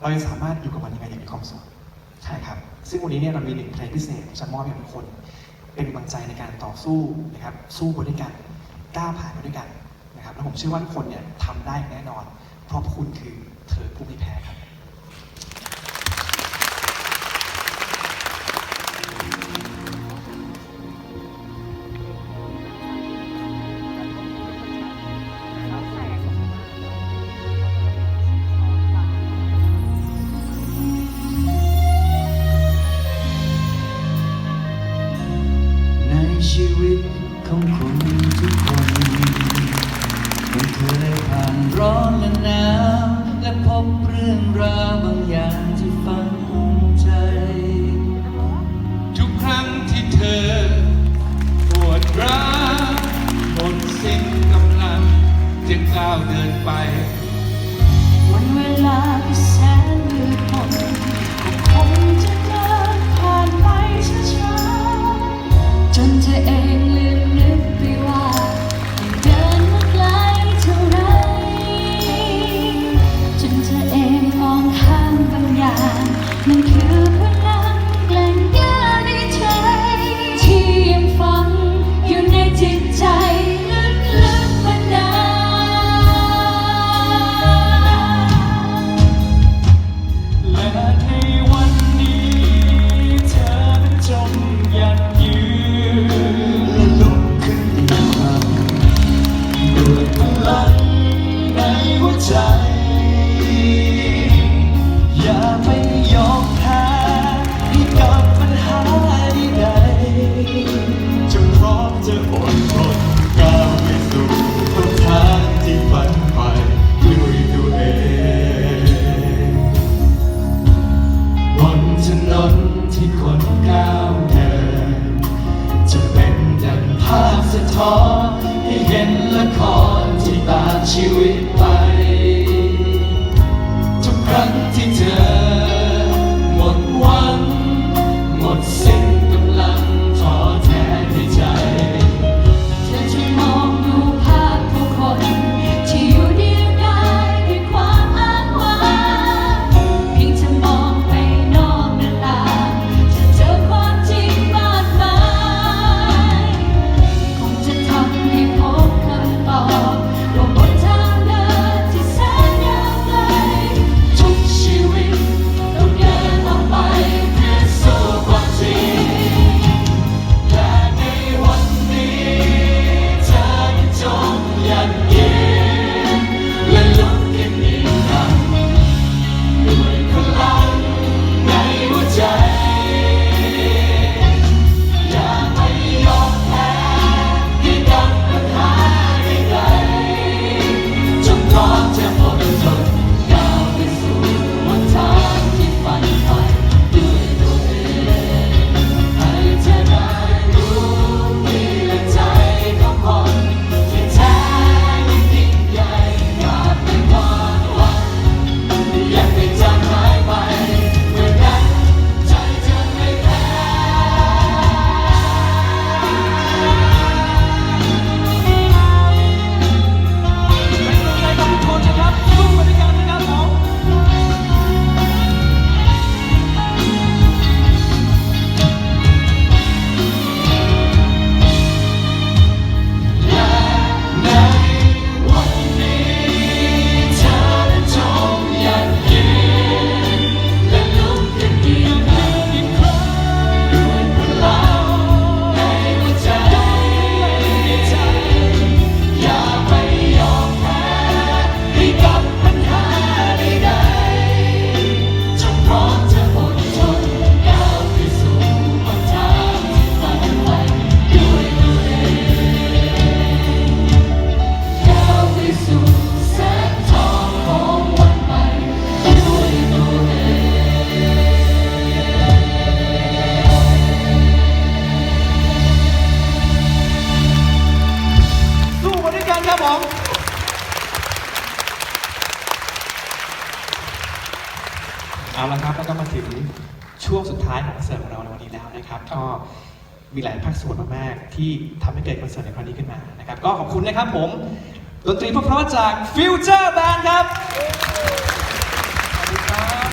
เราจะสามารถอยู่กับมันยังไงอย่างมีความสุขใช่ครับ ซึ่งวันนี้เนี่ยเรามีหนึ่งเพลงพิเศษจะมอบให้ทุกคน เป็นกำลังใจในการต่อสู้นะครับ สู้ไปด้วยกันกล้าผ่านไปด้วยกันนะครับ แล้วผมเชื่อว่าทุกคนเนี่ยทำได้แน่นอน เพราะคุณคือเธอผู้ไม่แพ้ครับ เดินไป วันเวลาแสนมืดมนก็คงจะเดินผ่านไป ล้นที่คนก้าวเดิน จะเป็นดังภาพสะท้อนให้เห็นละครที่ตาชีวิตไป เอาละครับแล้วก็มาถึงช่วงสุดท้ายของคอนเสิร์ตของเราในวันนี้แล้วนะครับก็มีหลายภาคส่วนมากๆที่ทำให้เกิดคอนเสิร์ตในครั้งนี้ขึ้นมานะครับก็ขอบคุณนะครับผม ดนตรีเพราะๆจากฟิวเจอร์แบนครับ